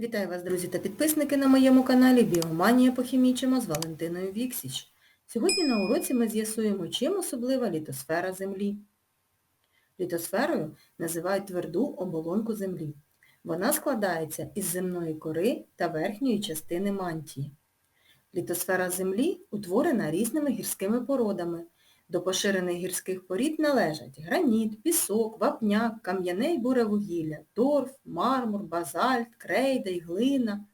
Вітаю вас, друзі та підписники на моєму каналі Біоманія похімічимо з Валентиною Віксіч. Сьогодні на уроці ми з'ясуємо, чим особлива літосфера Землі. Літосферою називають тверду оболонку Землі. Вона складається із земної кори та верхньої частини мантії. Літосфера Землі утворена різними гірськими породами. До поширених гірських порід належать граніт, пісок, вапняк, кам'яне й буревугілля, торф, мармур, базальт, крейда й глина.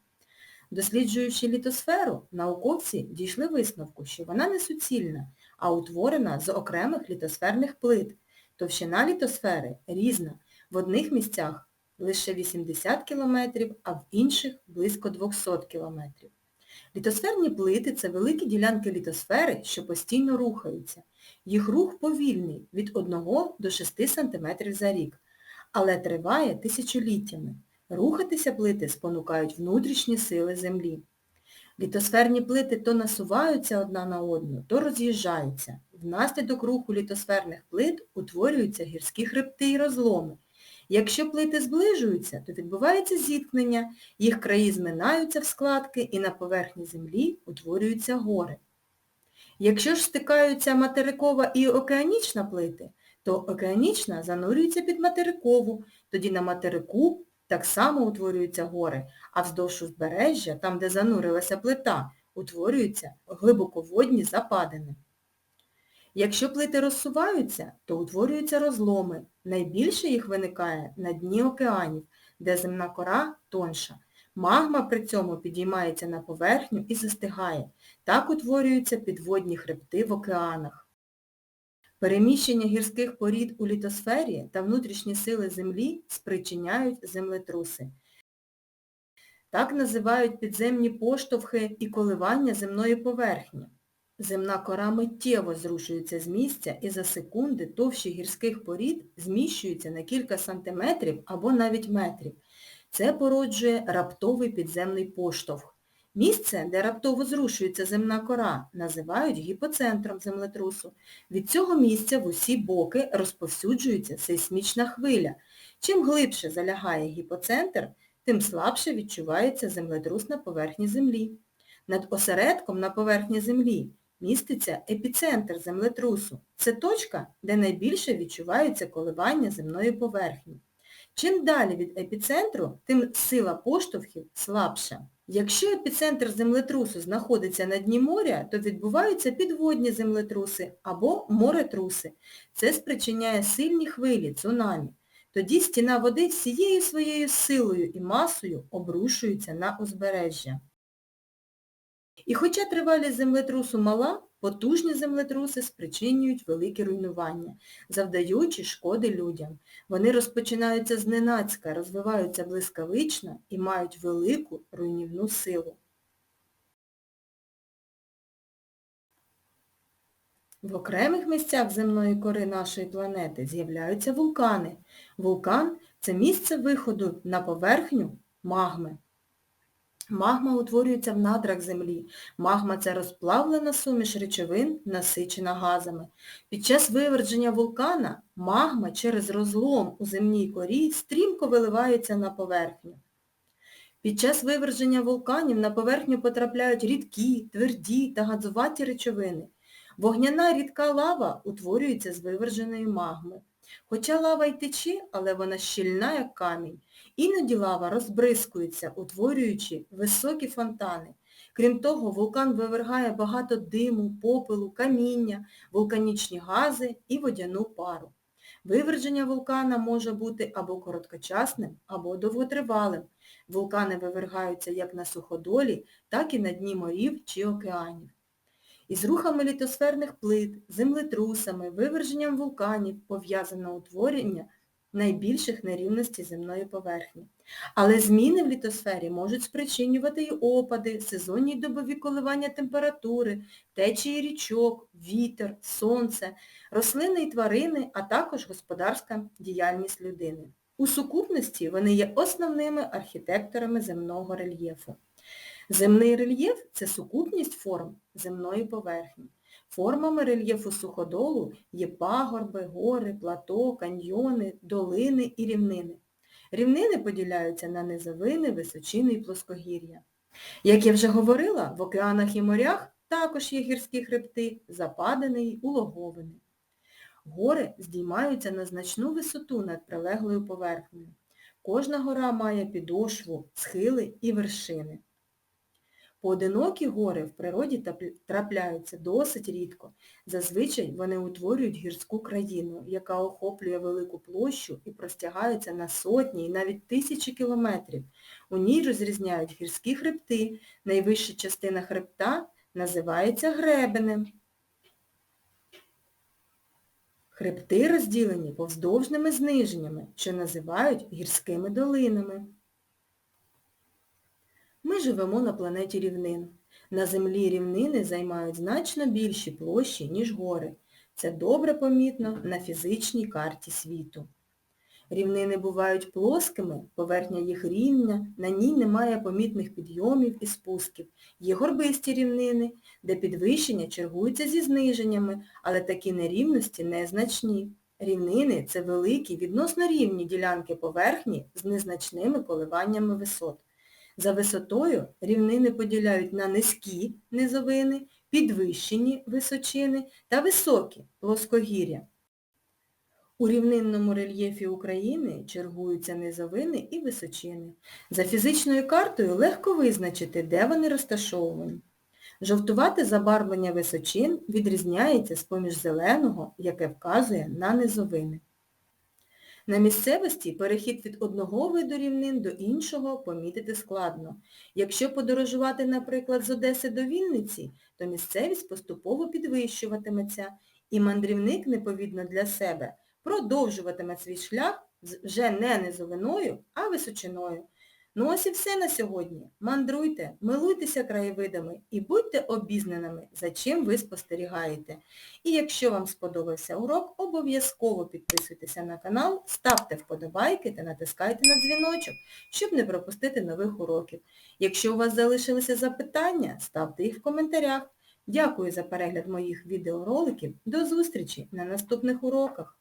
Досліджуючи літосферу, науковці дійшли висновку, що вона не суцільна, а утворена з окремих літосферних плит. Товщина літосфери різна. В одних місцях лише 80 км, а в інших близько 200 км. Літосферні плити – це великі ділянки літосфери, що постійно рухаються. Їх рух повільний від 1 до 6 см за рік, але триває тисячоліттями. Рухатися плити спонукають внутрішні сили Землі. Літосферні плити то насуваються одна на одну, то роз'їжджаються. Внаслідок руху літосферних плит утворюються гірські хребти і розломи. Якщо плити зближуються, то відбувається зіткнення, їх краї зминаються в складки і на поверхні землі утворюються гори. Якщо ж стикаються материкова і океанічна плити, то океанічна занурюється під материкову, тоді на материку так само утворюються гори, а вздовж узбережжя, там де занурилася плита, утворюються глибоководні западини. Якщо плити розсуваються, то утворюються розломи. Найбільше їх виникає на дні океанів, де земна кора тонша. Магма при цьому підіймається на поверхню і застигає. Так утворюються підводні хребти в океанах. Переміщення гірських порід у літосфері та внутрішні сили Землі спричиняють землетруси. Так називають підземні поштовхи і коливання земної поверхні. Земна кора миттєво зрушується з місця і за секунди товщі гірських порід зміщуються на кілька сантиметрів або навіть метрів. Це породжує раптовий підземний поштовх. Місце, де раптово зрушується земна кора, називають гіпоцентром землетрусу. Від цього місця в усі боки розповсюджується сейсмічна хвиля. Чим глибше залягає гіпоцентр, тим слабше відчувається землетрус на поверхні Землі. Над осередком на поверхні Землі міститься епіцентр землетрусу. Це точка, де найбільше відчуваються коливання земної поверхні. Чим далі від епіцентру, тим сила поштовхів слабша. Якщо епіцентр землетрусу знаходиться на дні моря, то відбуваються підводні землетруси або моретруси. Це спричиняє сильні хвилі, цунамі. Тоді стіна води всією своєю силою і масою обрушується на узбережжя. І хоча тривалість землетрусу мала, потужні землетруси спричинюють великі руйнування, завдаючи шкоди людям. Вони розпочинаються зненацька, розвиваються блискавично і мають велику руйнівну силу. В окремих місцях земної кори нашої планети з'являються вулкани. Вулкан – це місце виходу на поверхню магми. Магма утворюється в надрах землі. Магма – це розплавлена суміш речовин, насичена газами. Під час виверження вулкана магма через розлом у земній корі стрімко виливається на поверхню. Під час виверження вулканів на поверхню потрапляють рідкі, тверді та газуваті речовини. Вогняна рідка лава утворюється з виверженої магми. Хоча лава й тече, але вона щільна, як камінь. Іноді лава розбризкується, утворюючи високі фонтани. Крім того, вулкан вивергає багато диму, попелу, каміння, вулканічні гази і водяну пару. Виверження вулкана може бути або короткочасним, або довготривалим. Вулкани вивергаються як на суходолі, так і на дні морів чи океанів. Із рухами літосферних плит, землетрусами, виверженням вулканів пов'язано утворення найбільших нерівностей земної поверхні. Але зміни в літосфері можуть спричинювати і опади, сезонні й добові коливання температури, течії річок, вітер, сонце, рослини і тварини, а також господарська діяльність людини. У сукупності вони є основними архітекторами земного рельєфу. Земний рельєф – це сукупність форм земної поверхні. Формами рельєфу суходолу є пагорби, гори, плато, каньйони, долини і рівнини. Рівнини поділяються на низовини, височини і плоскогір'я. Як я вже говорила, в океанах і морях також є гірські хребти, западини й улоговини. Гори здіймаються на значну висоту над прилеглою поверхнею. Кожна гора має підошву, схили і вершини. Поодинокі гори в природі трапляються досить рідко. Зазвичай вони утворюють гірську країну, яка охоплює велику площу і простягається на сотні і навіть тисячі кілометрів. У ній розрізняють гірські хребти. Найвища частина хребта називається гребенем. Хребти розділені повздовжними зниженнями, що називають гірськими долинами. Ми живемо на планеті рівнин. На Землі рівнини займають значно більші площі, ніж гори. Це добре помітно на фізичній карті світу. Рівнини бувають плоскими, поверхня їх рівня, на ній немає помітних підйомів і спусків. Є горбисті рівнини, де підвищення чергуються зі зниженнями, але такі нерівності незначні. Рівнини – це великі, відносно рівні ділянки поверхні з незначними коливаннями висот. За висотою рівнини поділяють на низькі низовини, підвищені височини та високі плоскогір'я. У рівнинному рельєфі України чергуються низовини і височини. За фізичною картою легко визначити, де вони розташовані. Жовтувате забарвлення височин відрізняється з-поміж зеленого, яке вказує на низовини. На місцевості перехід від одного виду рівнин до іншого помітити складно. Якщо подорожувати, наприклад, з Одеси до Вінниці, то місцевість поступово підвищуватиметься, і мандрівник, неповідно для себе, продовжуватиме свій шлях вже не низовиною, а височиною. Ну ось і все на сьогодні. Мандруйте, милуйтеся краєвидами і будьте обізнаними, за чим ви спостерігаєте. І якщо вам сподобався урок, обов'язково підписуйтеся на канал, ставте вподобайки та натискайте на дзвіночок, щоб не пропустити нових уроків. Якщо у вас залишилися запитання, ставте їх в коментарях. Дякую за перегляд моїх відеороликів. До зустрічі на наступних уроках!